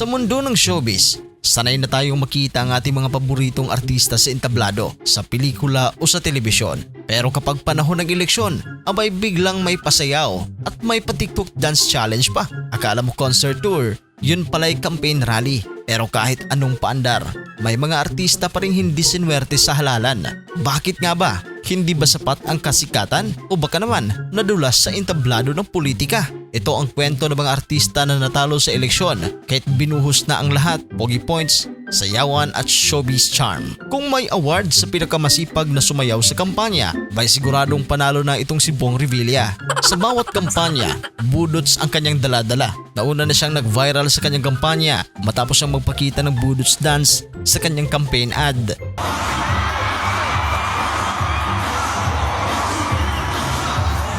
Sa mundo ng showbiz, sanay na tayong makita ang ating mga paboritong artista sa entablado, sa pelikula o sa telebisyon. Pero kapag panahon ng eleksyon, abay biglang may pasayaw at may pa-TikTok dance challenge pa. Akala mo concert tour, yun pala'y campaign rally. Pero kahit anong paandar, may mga artista pa rin hindi sinwerte sa halalan. Bakit nga ba? Hindi ba sapat ang kasikatan? O baka naman nadulas sa entablado ng politika? Ito ang kwento ng mga artista na natalo sa eleksyon kahit binuhos na ang lahat, pogi points, sayawan at showbiz charm. Kung may award sa pinakamasipag na sumayaw sa kampanya, bay siguradong panalo na itong si Bong Revilla. Sa bawat kampanya, budots ang kanyang daladala. Nauna na siyang nag-viral sa kanyang kampanya matapos siyang magpakita ng budots dance sa kanyang campaign ad.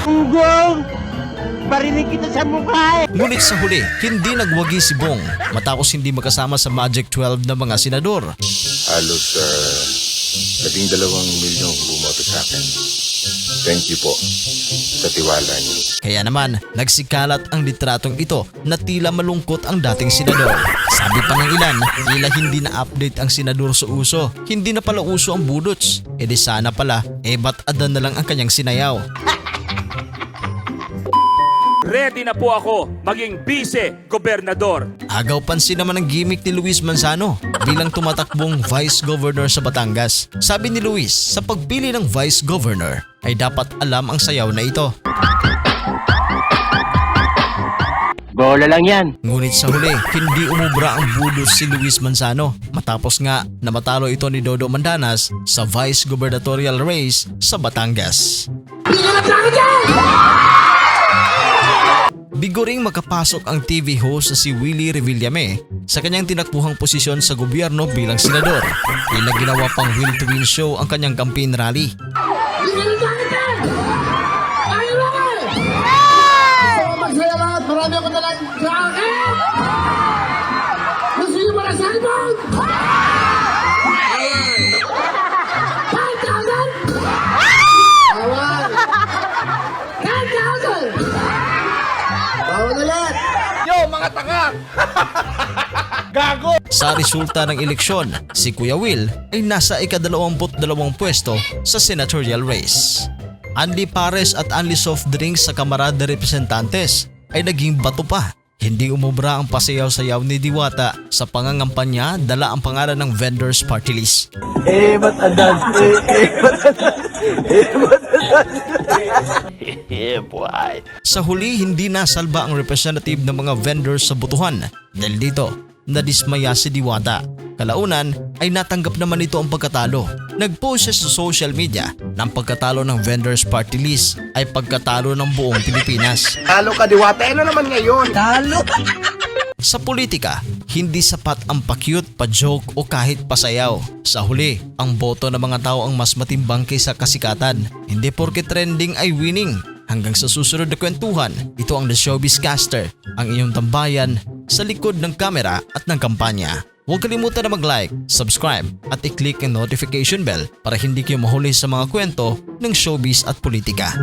Gunggong! Barinig kita sa mukha eh! Ngunit sa huli, hindi nagwagi si Bong matapos hindi makasama sa Magic 12 na mga senador. halos uh, labing dalawang milyong bumoto sa akin. Thank you po sa tiwala niyo. Kaya naman, nagsikalat ang litratong ito na tila malungkot ang dating senador. Sabi pa ng ilan, tila hindi na-update ang senador sa uso. Hindi na pala uso ang budots. E di sana pala, eh ba't adan na lang ang kanyang sinayaw? Ready na po ako maging vice-gobernador. Agaw pansin naman ang gimmick ni Luis Manzano bilang tumatakbong Vice Governor sa Batangas. Sabi ni Luis, sa pagpili ng Vice Governor ay dapat alam ang sayaw na ito. Bola lang yan! Ngunit sa huli, hindi umubra ang budos si Luis Manzano matapos nga na matalo ito ni Dodo Mandanas sa Vice Gubernatorial race sa Batangas. Biguring makapasok ang TV host na si Willie Revillame sa kanyang tinakbuhang posisyon sa gobyerno bilang senador. Tila ginawa pang Will to Win show ang kanyang campaign rally. Marami ako nalang jacket! Gusto niyo para sa album? Bawal ulit! Sa resulta ng eleksyon, si Kuya Will ay nasa ikadalawamput dalawang pwesto sa senatorial race. Andy Pares at Anli Soft Drinks sa Kamara de Representantes ay naging bato pa. Hindi umubra ang pasayaw-sayaw ni Diwata sa pangangampanya dala ang pangalan ng vendors party list. Eh, ba't adan? Eh, eh, ba't adan? Eh, ba't adan? yeah, boy! Sa huli, hindi nasalba ang representative ng mga vendors sa butuhan dahil dito, nadismaya si Diwata. Kalaunan ay natanggap naman ito ang pagkatalo. Nag-post siya sa social media ang pagkatalo ng vendors party list ay pagkatalo ng buong Pilipinas. Talo ka, Diwata. Ano naman ngayon? Talo! Sa politika, hindi sapat ang pa-cute, pa-joke o kahit pasayaw. Sa huli, ang boto ng mga tao ang mas matimbang kaysa kasikatan. Hindi porke trending ay winning. Hanggang sa susunod na kwentuhan, ito ang The Showbiz Caster, ang iyong tambayan sa likod ng kamera at ng kampanya. Huwag kalimutan na mag-like, subscribe at i-click ang notification bell para hindi kayo mahuli sa mga kwento ng showbiz at politika.